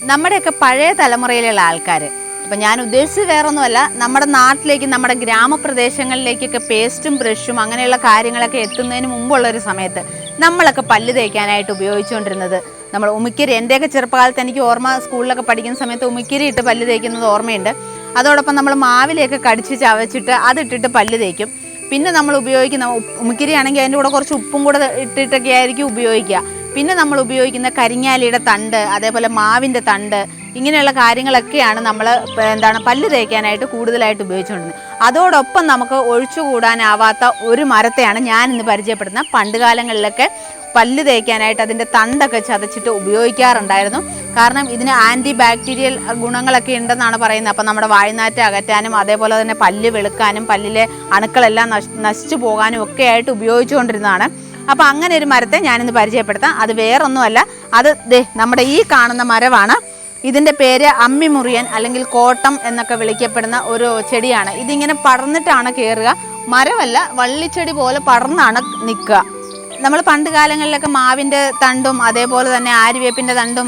നമ്മുടെയൊക്കെ പഴയ തലമുറയിലുള്ള ആൾക്കാർ അപ്പം ഞാൻ ഉദ്ദേശിച്ചത് വേറൊന്നുമല്ല. നമ്മുടെ നാട്ടിലേക്ക് നമ്മുടെ ഗ്രാമപ്രദേശങ്ങളിലേക്കൊക്കെ പേസ്റ്റും ബ്രഷും അങ്ങനെയുള്ള കാര്യങ്ങളൊക്കെ എത്തുന്നതിന് മുമ്പുള്ള ഒരു സമയത്ത് നമ്മളൊക്കെ പല്ല് തേക്കാനായിട്ട് ഉപയോഗിച്ചുകൊണ്ടിരുന്നത്. നമ്മൾ ഉമിക്കരി എന്റെയൊക്കെ ചെറുപ്പകാലത്ത് എനിക്ക് ഓർമ്മ സ്കൂളിലൊക്കെ പഠിക്കുന്ന സമയത്ത് ഉമിക്കരി ഇട്ട് പല്ല് തേക്കുന്നത് ഓർമ്മയുണ്ട്. അതോടൊപ്പം നമ്മൾ മാവിലെയൊക്കെ കടിച്ച് ചവച്ചിട്ട് അതിട്ടിട്ട് പല്ല് തേക്കും. പിന്നെ നമ്മൾ ഉപയോഗിക്കുന്ന ഉമിക്കരി ആണെങ്കിൽ അതിന്റെ കൂടെ കുറച്ച് ഉപ്പും കൂടെ ഇട്ടിട്ടൊക്കെ ആയിരിക്കും ഉപയോഗിക്കുക. പിന്നെ നമ്മൾ ഉപയോഗിക്കുന്ന കരിങ്ങാലിയുടെ തണ്ട് അതേപോലെ മാവിന്റെ തണ്ട് ഇങ്ങനെയുള്ള കാര്യങ്ങളൊക്കെയാണ് നമ്മൾ എന്താണ് പല്ല് തേക്കാനായിട്ട് കൂടുതലായിട്ട് ഉപയോഗിച്ചുകൊണ്ടിരുന്നത്. അതോടൊപ്പം നമുക്ക് ഒഴിച്ചുകൂടാനാവാത്ത ഒരു മരത്തെയാണ് ഞാൻ ഇന്ന് പരിചയപ്പെടുന്നത് പണ്ട് കാലങ്ങളിലൊക്കെ പല്ല് തേക്കാനായിട്ട് അതിന്റെ തണ്ടൊക്കെ ചതച്ചിട്ട് ഉപയോഗിക്കാറുണ്ടായിരുന്നു. കാരണം ഇതിന് ആന്റി ബാക്ടീരിയൽ ഗുണങ്ങളൊക്കെ ഉണ്ടെന്നാണ് പറയുന്നത്. അപ്പം നമ്മുടെ വായ്നാറ്റ അകറ്റാനും അതേപോലെ തന്നെ പല്ല് വെളുക്കാനും പല്ലിലെ അണുക്കളെല്ലാം നശ് നശിച്ചു പോകാനും ഒക്കെ ആയിട്ട് ഉപയോഗിച്ചുകൊണ്ടിരുന്നതാണ്. അപ്പോൾ അങ്ങനെ ഒരു മരത്തെ ഞാനിന്ന് പരിചയപ്പെടുത്താം. അത് വേറൊന്നുമല്ല. അത് ദേ നമ്മുടെ ഈ കാണുന്ന മരമാണ്. ഇതിന്റെ പേര് അമ്മിമുറിയൻ അല്ലെങ്കിൽ കോട്ടം എന്നൊക്കെ വിളിക്കപ്പെടുന്ന ഒരു ചെടിയാണ്. ഇതിങ്ങനെ പടർന്നിട്ടാണ് കയറുക മരമല്ല വള്ളിച്ചെടി പോലെ പടർന്നാണ് നിൽക്കുക. നമ്മൾ പണ്ട് കാലങ്ങളിലൊക്കെ മാവിന്റെ തണ്ടും അതേപോലെ തന്നെ ആര്യവേപ്പിന്റെ തണ്ടും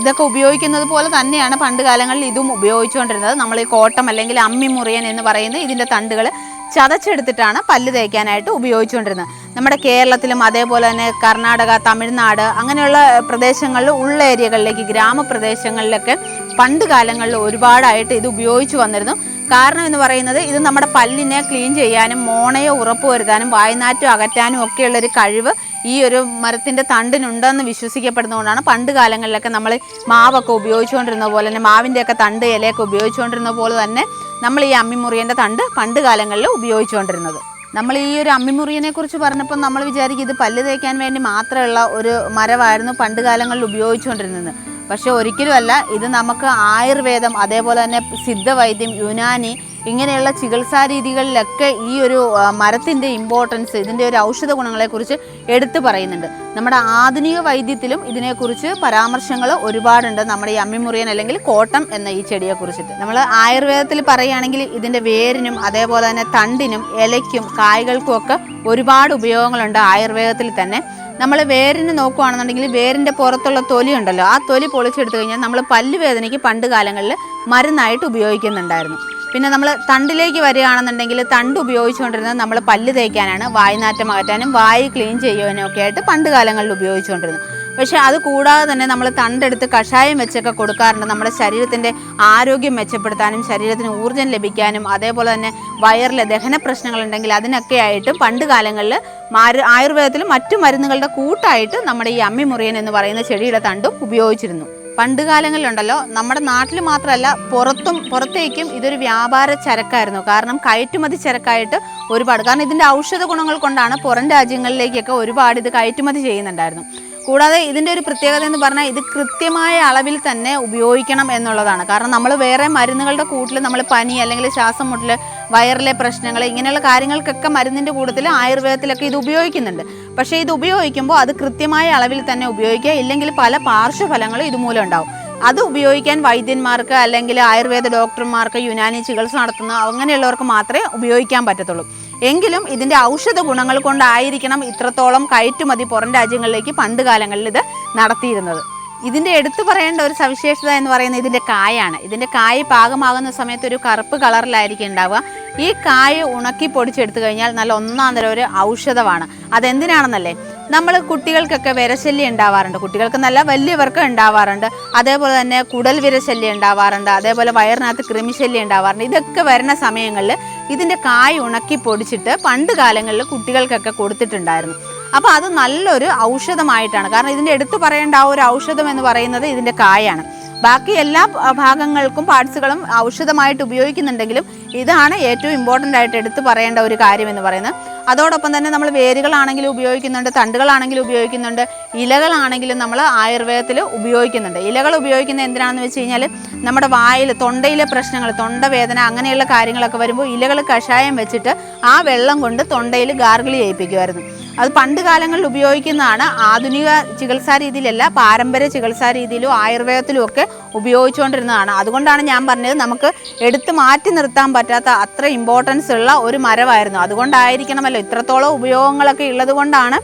ഇതൊക്കെ ഉപയോഗിക്കുന്നത് പോലെ തന്നെയാണ് പണ്ട് കാലങ്ങളിൽ ഇതും ഉപയോഗിച്ചുകൊണ്ടിരുന്നത്. നമ്മൾ ഈ കോട്ടം അല്ലെങ്കിൽ അമ്മിമുറിയൻ എന്ന് പറയുന്ന ഇതിന്റെ തണ്ടുകൾ ചതച്ചെടുത്തിട്ടാണ് പല്ല് തേക്കാനായിട്ട് ഉപയോഗിച്ചുകൊണ്ടിരുന്നത്. നമ്മുടെ കേരളത്തിലും അതേപോലെ തന്നെ കർണാടക തമിഴ്നാട് അങ്ങനെയുള്ള പ്രദേശങ്ങളിൽ ഉള്ള ഏരിയകളിലേക്ക് ഗ്രാമപ്രദേശങ്ങളിലൊക്കെ പണ്ട് കാലങ്ങളിൽ ഒരുപാടായിട്ട് ഇത് ഉപയോഗിച്ചു വന്നിരുന്നു. കാരണം എന്ന് പറയുന്നത് ഇത് നമ്മുടെ പല്ലിനെ ക്ലീൻ ചെയ്യാനും മോണയെ ഉറപ്പ് വരുത്താനും വായ്നാറ്റം അകറ്റാനും ഒക്കെയുള്ളൊരു കഴിവ് ഈ ഒരു മരത്തിന്റെ തണ്ടിനുണ്ടെന്ന് വിശ്വസിക്കപ്പെടുന്നതുകൊണ്ടാണ് പണ്ട് കാലങ്ങളിലൊക്കെ നമ്മൾ മാവൊക്കെ ഉപയോഗിച്ചുകൊണ്ടിരുന്ന പോലെ തന്നെ മാവിന്റെയൊക്കെ തണ്ട് ഇലയൊക്കെ ഉപയോഗിച്ചുകൊണ്ടിരുന്ന പോലെ തന്നെ നമ്മൾ ഈ അമ്മിമുറിയന്റെ തണ്ട് പണ്ട് കാലങ്ങളിൽ ഉപയോഗിച്ചുകൊണ്ടിരുന്നത്. നമ്മൾ ഈ ഒരു അമ്മിമുറിയനെ കുറിച്ച് പറഞ്ഞപ്പോൾ നമ്മൾ വിചാരിക്കും ഇത് പല്ല് തേക്കാൻ വേണ്ടി മാത്രമുള്ള ഒരു മരമായിരുന്നു പണ്ട് കാലങ്ങളിൽ ഉപയോഗിച്ചുകൊണ്ടിരുന്നത്. പക്ഷേ ഒരിക്കലുമല്ല ഇത് നമുക്ക് ആയുർവേദം അതേപോലെ തന്നെ സിദ്ധവൈദ്യം യുനാനി ഇങ്ങനെയുള്ള ചികിത്സാ രീതികളിലൊക്കെ ഈ ഒരു മരത്തിന്റെ ഇമ്പോർട്ടൻസ് ഇതിന്റെ ഒരു ഔഷധ ഗുണങ്ങളെക്കുറിച്ച് എടുത്തു പറയുന്നുണ്ട്. നമ്മുടെ ആധുനിക വൈദ്യത്തിലും ഇതിനെക്കുറിച്ച് പരാമർശങ്ങൾ ഒരുപാടുണ്ട്. നമ്മുടെ ഈ അമ്മിമുറിയൻ അല്ലെങ്കിൽ കോട്ടം എന്ന ഈ ചെടിയെക്കുറിച്ചിട്ട്. നമ്മൾ ആയുർവേദത്തിൽ പറയുകയാണെങ്കിൽ ഇതിന്റെ വേരിനും അതേപോലെ തന്നെ തണ്ടിനും ഇലയ്ക്കും കായ്കൾക്കും ഒക്കെ ഒരുപാട് ഉപയോഗങ്ങളുണ്ട് ആയുർവേദത്തിൽ തന്നെ. നമ്മൾ വേരിന് നോക്കുകയാണെന്നുണ്ടെങ്കിൽ വേരിന്റെ പുറത്തുള്ള തൊലി ഉണ്ടല്ലോ ആ തൊലി പൊളിച്ചെടുത്തു കഴിഞ്ഞാൽ നമ്മൾ പല്ലുവേദനയ്ക്ക് പണ്ട് കാലങ്ങളിൽ മരുന്നായിട്ട് ഉപയോഗിക്കുന്നുണ്ടായിരുന്നു. പിന്നെ നമ്മൾ തണ്ടിലേക്ക് വരികയാണെന്നുണ്ടെങ്കിൽ തണ്ട് ഉപയോഗിച്ചുകൊണ്ടിരുന്നത് നമ്മൾ പല്ല് തേക്കാനാണ് വായ്നാറ്റം അകറ്റാനും വായ് ക്ലീൻ ചെയ്യുവാനും ഒക്കെ ആയിട്ട് പണ്ട് കാലങ്ങളിൽ ഉപയോഗിച്ചുകൊണ്ടിരുന്നു പക്ഷേ അത് കൂടാതെ തന്നെ നമ്മൾ തണ്ടെടുത്ത് കഷായം വെച്ചൊക്കെ കൊടുക്കാറുണ്ട്. നമ്മുടെ ശരീരത്തിന്റെ ആരോഗ്യം മെച്ചപ്പെടുത്താനും ശരീരത്തിന് ഊർജം ലഭിക്കാനും അതേപോലെ തന്നെ വയറിലെ ദഹന പ്രശ്നങ്ങളുണ്ടെങ്കിൽ അതിനൊക്കെ ആയിട്ട് പണ്ട് കാലങ്ങളിൽ മാര് ആയുർവേദത്തിലും മറ്റു മരുന്നുകളുടെ കൂട്ടായിട്ട് നമ്മുടെ ഈ അമ്മിമുറിയൻ എന്ന് പറയുന്ന ചെടിയുടെ തണ്ടും ഉപയോഗിച്ചിരുന്നു. പണ്ട് കാലങ്ങളിലുണ്ടല്ലോ നമ്മുടെ നാട്ടിൽ മാത്രമല്ല പുറത്തും പുറത്തേക്കും ഇതൊരു വ്യാപാര ചരക്കായിരുന്നു. കാരണം കയറ്റുമതി ചരക്കായിട്ട് ഒരുപാട് കാരണം ഇതിന്റെ ഔഷധ ഗുണങ്ങൾ കൊണ്ടാണ് പുറം രാജ്യങ്ങളിലേക്കൊക്കെ ഒരുപാട് ഇത് കയറ്റുമതി ചെയ്യുന്നുണ്ടായിരുന്നു. കൂടാതെ ഇതിന്റെ ഒരു പ്രത്യേകത എന്ന് പറഞ്ഞാൽ ഇത് കൃത്യമായ അളവിൽ തന്നെ ഉപയോഗിക്കണം എന്നുള്ളതാണ്. കാരണം നമ്മൾ വേറെ മരുന്നുകളുടെ കൂട്ടിൽ നമ്മൾ പനി അല്ലെങ്കിൽ ശ്വാസം മുട്ടൽ വയറിലെ പ്രശ്നങ്ങൾ ഇങ്ങനെയുള്ള കാര്യങ്ങൾക്കൊക്കെ മരുന്നിന്റെ കൂട്ടത്തിൽ ആയുർവേദത്തിലൊക്കെ ഇത് ഉപയോഗിക്കുന്നുണ്ട്. പക്ഷേ ഇത് ഉപയോഗിക്കുമ്പോൾ അത് കൃത്യമായ അളവിൽ തന്നെ ഉപയോഗിക്കുക ഇല്ലെങ്കിൽ പല പാർശ്വഫലങ്ങളും ഇതുമൂലം ഉണ്ടാവും. അത് ഉപയോഗിക്കാൻ വൈദ്യന്മാർക്ക് അല്ലെങ്കിൽ ആയുർവേദ ഡോക്ടർമാർക്ക് യുനാനി ചികിത്സ നടത്തുന്ന അങ്ങനെയുള്ളവർക്ക് മാത്രമേ ഉപയോഗിക്കാൻ പറ്റത്തുള്ളൂ. എങ്കിലും ഇതിന്റെ ഔഷധ ഗുണങ്ങൾ കൊണ്ടായിരിക്കണം ഇത്രത്തോളം കയറ്റുമതി പുറം രാജ്യങ്ങളിലേക്ക് പണ്ട് കാലങ്ങളിൽ ഇത് നടത്തിയിരുന്നത്. ഇതിന്റെ എടുത്തു പറയേണ്ട ഒരു സവിശേഷത എന്ന് പറയുന്നത് ഇതിന്റെ കായാണ്. ഇതിന്റെ കായ് പാകമാകുന്ന സമയത്ത് ഒരു കറുപ്പ് കളറിലായിരിക്കും ഉണ്ടാവുക. ഈ കായ് ഉണക്കി പൊടിച്ചെടുത്തു കഴിഞ്ഞാൽ നല്ല ഒന്നാം തരം ഒരു ഔഷധമാണ്. അതെന്തിനാണെന്നല്ലേ? നമ്മൾ കുട്ടികൾക്കൊക്കെ വിരശല്യം ഉണ്ടാവാറുണ്ട്. കുട്ടികൾക്ക് നല്ല വലിയവർക്ക് ഉണ്ടാവാറുണ്ട്. അതേപോലെ തന്നെ കുടൽ വിരശല്യം ഉണ്ടാവാറുണ്ട്. അതേപോലെ വയറിനകത്ത് കൃമിശല്യം ഉണ്ടാവാറുണ്ട്. ഇതൊക്കെ വരുന്ന സമയങ്ങളിൽ ഇതിന്റെ കായ് ഉണക്കി പൊടിച്ചിട്ട് പണ്ട് കാലങ്ങളിൽ കുട്ടികൾക്കൊക്കെ കൊടുത്തിട്ടുണ്ടായിരുന്നു. അപ്പോൾ അത് നല്ലൊരു ഔഷധമായിട്ടാണ്. കാരണം ഇതിന്റെ എടുത്തു പറയേണ്ട ആ ഒരു ഔഷധം എന്ന് പറയുന്നത് ഇതിന്റെ കായാണ്. ബാക്കി എല്ലാ ഭാഗങ്ങൾക്കും പാർട്സുകളും ഔഷധമായിട്ട് ഉപയോഗിക്കുന്നുണ്ടെങ്കിലും ഇതാണ് ഏറ്റവും ഇമ്പോർട്ടന്റ് ആയിട്ട് എടുത്തു പറയേണ്ട ഒരു കാര്യം എന്ന് പറയുന്നത്. അതോടൊപ്പം തന്നെ നമ്മൾ വേരുകളാണെങ്കിലും ഉപയോഗിക്കുന്നുണ്ട് തണ്ടുകളാണെങ്കിലും ഉപയോഗിക്കുന്നുണ്ട് ഇലകളാണെങ്കിലും നമ്മൾ ആയുർവേദത്തിൽ ഉപയോഗിക്കുന്നുണ്ട്. ഇലകൾ ഉപയോഗിക്കുന്നത് എന്തിനാണെന്ന് വെച്ച് കഴിഞ്ഞാൽ നമ്മുടെ വായിൽ തൊണ്ടയിലെ പ്രശ്നങ്ങൾ തൊണ്ടവേദന അങ്ങനെയുള്ള കാര്യങ്ങളൊക്കെ വരുമ്പോൾ ഇലകൾ കഷായം വെച്ചിട്ട് ആ വെള്ളം കൊണ്ട് തൊണ്ടയിൽ ഗാർഗിളി ചെയ്യിപ്പിക്കുമായിരുന്നു. അത് പണ്ട് കാലങ്ങളിൽ ഉപയോഗിക്കുന്നതാണ്. ആധുനിക ചികിത്സാ രീതിയിലല്ല പാരമ്പര്യ ചികിത്സാ രീതിയിലും ആയുർവേദത്തിലും ഒക്കെ ഉപയോഗിച്ചുകൊണ്ടിരുന്നതാണ്. അതുകൊണ്ടാണ് ഞാൻ പറഞ്ഞത് നമുക്ക് എടുത്തു മാറ്റി നിർത്താൻ പറ്റാത്ത അത്ര ഇമ്പോർട്ടൻസ് ഉള്ള ഒരു മരമായിരുന്നു. അതുകൊണ്ടായിരിക്കണമല്ലോ ഇത്രത്തോളം ഉപയോഗങ്ങളൊക്കെ ഉള്ളതുകൊണ്ടാണ്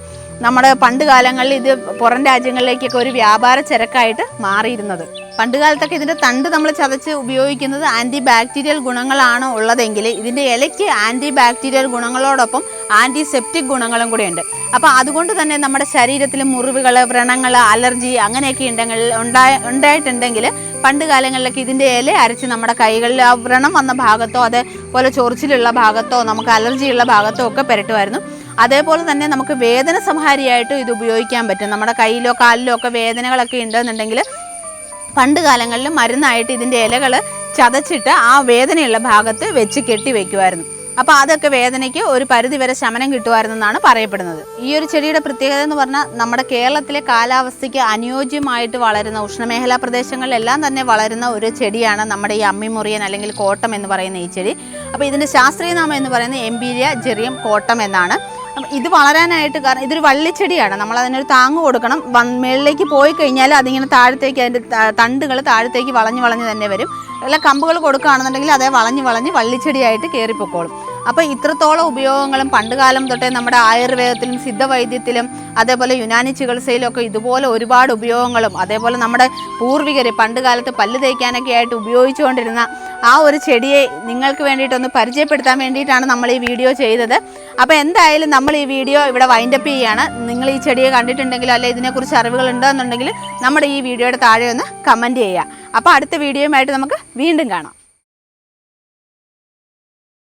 നമ്മുടെ പണ്ട് കാലങ്ങളിൽ ഇത് പുറം രാജ്യങ്ങളിലേക്കൊക്കെ ഒരു വ്യാപാര ചരക്കായിട്ട് മാറിയിരുന്നത്. പണ്ട് കാലത്തൊക്കെ ഇതിന്റെ തണ്ട് നമ്മൾ ചതച്ച് ഉപയോഗിക്കുന്നത് ആന്റി ബാക്ടീരിയൽ ഗുണങ്ങളാണ് ഉള്ളതെങ്കിൽ ഇതിന്റെ ഇലയ്ക്ക് ആന്റി ബാക്ടീരിയൽ ഗുണങ്ങളോടൊപ്പം ആന്റിസെപ്റ്റിക് ഗുണങ്ങളും കൂടെ ഉണ്ട്. അപ്പോൾ അതുകൊണ്ട് തന്നെ നമ്മുടെ ശരീരത്തിൽ മുറിവുകൾ വ്രണങ്ങൾ അലർജി അങ്ങനെയൊക്കെ ഉണ്ടെങ്കിൽ ഉണ്ടായ ഉണ്ടായിട്ടുണ്ടെങ്കിൽ പണ്ട് കാലങ്ങളിലൊക്കെ ഇതിന്റെ ഇല അരച്ച് നമ്മുടെ കൈകളിൽ ആ വ്രണം വന്ന ഭാഗത്തോ അതേപോലെ ചൊറിച്ചിലുള്ള ഭാഗത്തോ നമുക്ക് അലർജിയുള്ള ഭാഗത്തോ ഒക്കെ പുരട്ടുമായിരുന്നു. അതേപോലെ തന്നെ നമുക്ക് വേദന സംഹാരിയായിട്ടും ഇത് ഉപയോഗിക്കാൻ പറ്റും. നമ്മുടെ കയ്യിലോ കാലിലോ ഒക്കെ വേദനകളൊക്കെ ഉണ്ടെന്നുണ്ടെങ്കിൽ പണ്ട് കാലങ്ങളിൽ മരുന്നായിട്ട് ഇതിന്റെ ഇലകൾ ചതച്ചിട്ട് ആ വേദനയുള്ള ഭാഗത്ത് വെച്ച് കെട്ടി വെക്കുമായിരുന്നു അപ്പോൾ അതൊക്കെ വേദനയ്ക്ക് ഒരു പരിധി വരെ ശമനം കിട്ടുമായിരുന്നെന്നാണ് പറയപ്പെടുന്നത്. ഈ ഒരു ചെടിയുടെ പ്രത്യേകത എന്ന് പറഞ്ഞാൽ നമ്മുടെ കേരളത്തിലെ കാലാവസ്ഥയ്ക്ക് അനുയോജ്യമായിട്ട് വളരുന്ന ഉഷ്ണമേഖലാ പ്രദേശങ്ങളിലെല്ലാം തന്നെ വളരുന്ന ഒരു ചെടിയാണ് നമ്മുടെ ഈ അമ്മിമുറിയൻ അല്ലെങ്കിൽ കോട്ടം എന്ന് പറയുന്ന ഈ ചെടി. അപ്പോൾ ഇതിന്റെ ശാസ്ത്രീയ നാമം എന്ന് പറയുന്നത് എംപീരിയ ജെറിയം കോട്ടം എന്നാണ്. ഇത് വളരാനായിട്ട് കാരണം ഇതൊരു വള്ളിച്ചെടിയാണ്. നമ്മൾ അതിനൊരു താങ്ങ് കൊടുക്കണം. മേളിലേക്ക് പോയി കഴിഞ്ഞാൽ അതിങ്ങനെ താഴത്തേക്ക് അതിന്റെ തണ്ടുകൾ താഴത്തേക്ക് വളഞ്ഞ് വളഞ്ഞ് തന്നെ വരും. അല്ല കമ്പുകൾ കൊടുക്കുകയാണെന്നുണ്ടെങ്കിൽ അതേ വളഞ്ഞ് വളഞ്ഞ് വള്ളിച്ചെടിയായിട്ട് കയറിപ്പോക്കോളും. അപ്പോൾ ഇത്രത്തോളം ഉപയോഗങ്ങളും പണ്ടുകാലം തൊട്ടേ നമ്മുടെ ആയുർവേദത്തിലും സിദ്ധവൈദ്യത്തിലും അതേപോലെ യുനാനി ചികിത്സയിലും ഒക്കെ ഇതുപോലെ ഒരുപാട് ഉപയോഗങ്ങളും അതേപോലെ നമ്മുടെ പൂർവികർ പണ്ട് കാലത്ത് പല്ല് തേക്കാനൊക്കെ ആയിട്ട് ഉപയോഗിച്ചുകൊണ്ടിരുന്ന ആ ഒരു ചെടിയെ നിങ്ങൾക്ക് വേണ്ടിയിട്ടൊന്ന് പരിചയപ്പെടുത്താൻ വേണ്ടിയിട്ടാണ് നമ്മൾ ഈ വീഡിയോ ചെയ്തത്. അപ്പോൾ എന്തായാലും നമ്മൾ ഈ വീഡിയോ ഇവിടെ വൈൻഡപ്പ് ചെയ്യുകയാണ്. നിങ്ങൾ ഈ ചെടിയെ കണ്ടിട്ടുണ്ടെങ്കിലോ അല്ലെ ഇതിനെക്കുറിച്ച് അറിവുകൾ ഉണ്ടോ എന്നുണ്ടെങ്കിൽ നമ്മുടെ ഈ വീഡിയോയുടെ താഴെ ഒന്ന് കമന്റ് ചെയ്യുക. അപ്പോൾ അടുത്ത വീഡിയോയുമായിട്ട് നമുക്ക് വീണ്ടും കാണാം.